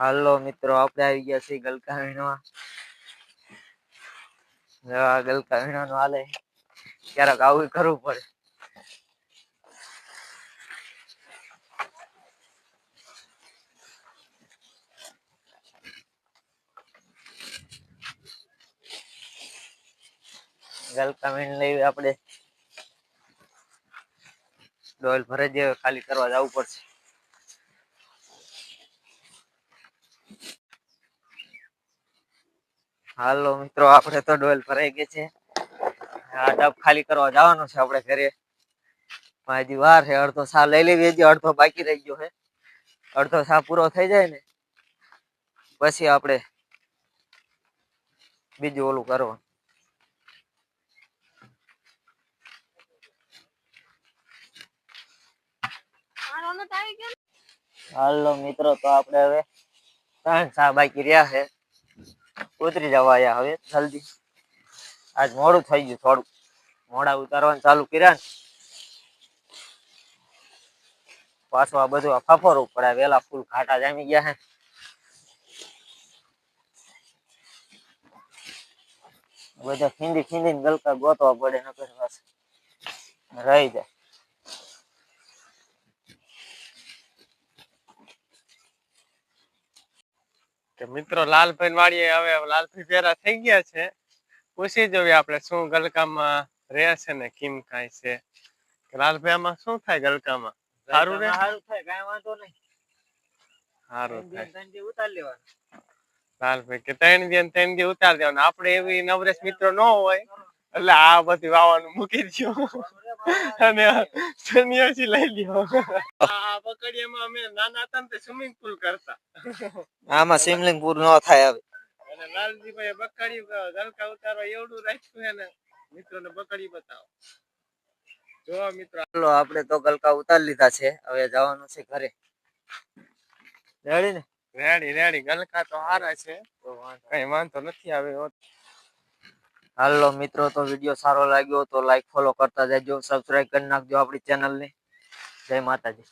હાલો મિત્રો, આપણે આવી ગયા છીએ ગલકા વીણવા ગલકા વીણવાનું હાલે, ક્યારેક આવું કરવું પડે. ગલકા વીણ લઈ આપણે ડોલ ભરે જે ખાલી કરવા જવું પડશે. હાલો મિત્રો આપણે તો ડોલ ભરાઈ ગઈ છે. આ ડબ ખાલી કરવા જવાનું છે આપણે ઘરે. હજી વાર છે અડધો સા લઈ લેવી હજી અડધો બાકી રહી ગયો છે. અડધો સા પૂરો થઈ જાય ને પછી આપણે બીજું ઓલું કરવાનું. હાલો મિત્રો તો આપણે હવે ત્રણ સા બાકી રહ્યા છે ઉતરી જવા આયા હવે જલ્દી આજ મોડું થઈ ગયું થોડું। મોડા ઉતારવાનું ચાલુ કર્યા ને। પાછું આ બધું આ ફફરવું પડે વેલા ફૂલ ખાટા જામી ગયા હે। બધા ખીંડી ખીંડીને ગલકા ગોતવા પડે નકર પાસે રહી જાય। કે મિત્રો લાલભાઈ વાડીએ હવે લાલભાઈ પેરા થઈ ગયા છે. પૂછી જોઈએ આપણે શું ગલકામાં રહે છે ને કેમ કાય છે. લાલભાઈ આમાં શું થાય ગલકામાં? સારું રે? સારું થાય કઈ વાંધો નહીં. સારું થાય. ઉતારી લેવાનું. લાલભાઈ કે ત્રણ દી ત્રણ દી ઉતાર દેવાનું. આપણે એવી નવરેશ મિત્રો ન હોય એટલે આ બધી વાવાનું મૂકી દો અને સન્યાસી લઈ લ્યો. આ પકડીયામાં અમે નાના હતા ને સ્વિમિંગ પુલ કરતા. આમાં શિમલિંગ પૂર ન થાય હવે. અને લાલજીભાઈ બકડી ગલકા ઉતારવા એવડું રાખ્યું છે મિત્રોને બકડી બતાવો. જો મિત્રો. ચાલો આપણે તો ગલકા ઉતારી લીધા છે. હવે જવાનું છે ઘરે. રેડી ને? Ready ready. ગલકા તો હારા છે. કઈ વાંધો નથી આવે હાલો મિત્રો તો વીડિયો સારો લાગ્યો તો લાઈક ફોલો કરતા જજો. સબસ્ક્રાઈબ કરી નાખજો આપણી ચેનલ ને. જય માતાજી.